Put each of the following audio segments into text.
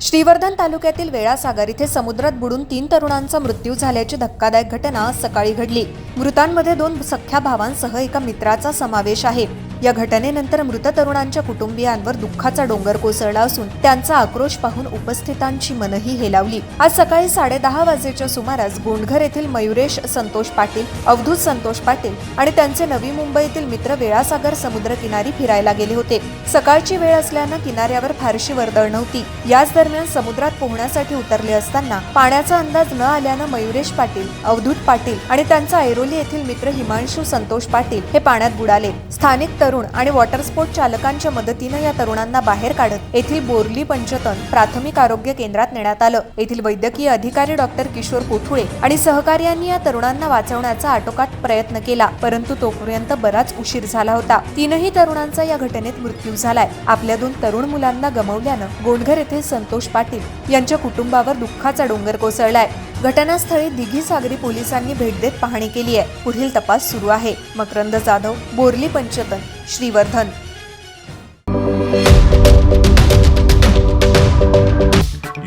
श्रीवर्धन तालुक्यातील वेळासागर इथे समुद्रात बुडून तीन तरुणांचा मृत्यू झाल्याची धक्कादायक घटना आज सकाळी घडली. मृतांमध्ये दोन सख्या भावांसह एका मित्राचा समावेश आहे. या घटनेनंतर मृत तरुणांच्या कुटुंबियांवर दुःखाचा डोंगर कोसळला असून त्यांचा आक्रोश पाहून उपस्थितांची मनही हेलावली. आज सकाळी साडेदहा वाजेच्या सुमारास गोंडघर येथील मयुरेश संतोष पाटील अवधूत संतोष पाटील आणि त्यांचे नवी मुंबईतील मित्र वेळासागर समुद्रकिनारी फिरायला गेले होते. सकाळची वेळ असल्यानं किनाऱ्यावर फारशी वर्दळ नव्हती. याच दरम्यान समुद्रात पोहण्यासाठी उतरले असताना पाण्याचा अंदाज न आल्यानं मयुरेश पाटील अवधूत पाटील आणि त्यांचा ऐरोली येथील मित्र हिमांशू संतोष पाटील हे पाण्यात बुडाले. स्थानिक तरुण तरुण आणि वॉटर स्पोर्ट चालकांच्या मदतीनं या तरुणांना बाहेर काढत येथील बोरली पंचतन प्राथमिक आरोग्य केंद्रात नेण्यात आलं. येथील वैद्यकीय अधिकारी डॉक्टर किशोर कोथुळे आणि सहकार्यांनी या तरुणांना वाचवण्याचा आटोकाट प्रयत्न केला परंतु तोपर्यंत बराच उशीर झाला होता. तीनही तरुणांचा या घटनेत मृत्यू झालाय. आपल्या दोन तरुण मुलांना गमवल्यानं गोंडघर येथे संतोष पाटील यांच्या कुटुंबावर दुःखाचा डोंगर कोसळलाय. घटनास्थळी दिघी सागरी पोलिसांनी भेट देत पाहणी केली आहे. पुढील तपास सुरू आहे. मकरंद जाधव बोरली पंचतन श्रीवर्धन.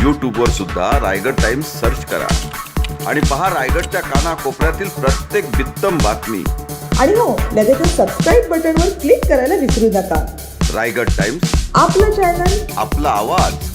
यूट्यूबवर सुद्धा रायगड टाइम्स सर्च करा. आणि पहा रायगडच्या कानाकोपऱ्यातील प्रत्येक बित्तम बातमी. आणि हो लगेचच सबस्क्राईब बटनवर क्लिक करायला विसरू नका. रायगड टाइम्स. आपलं चॅनल आपला आवाज.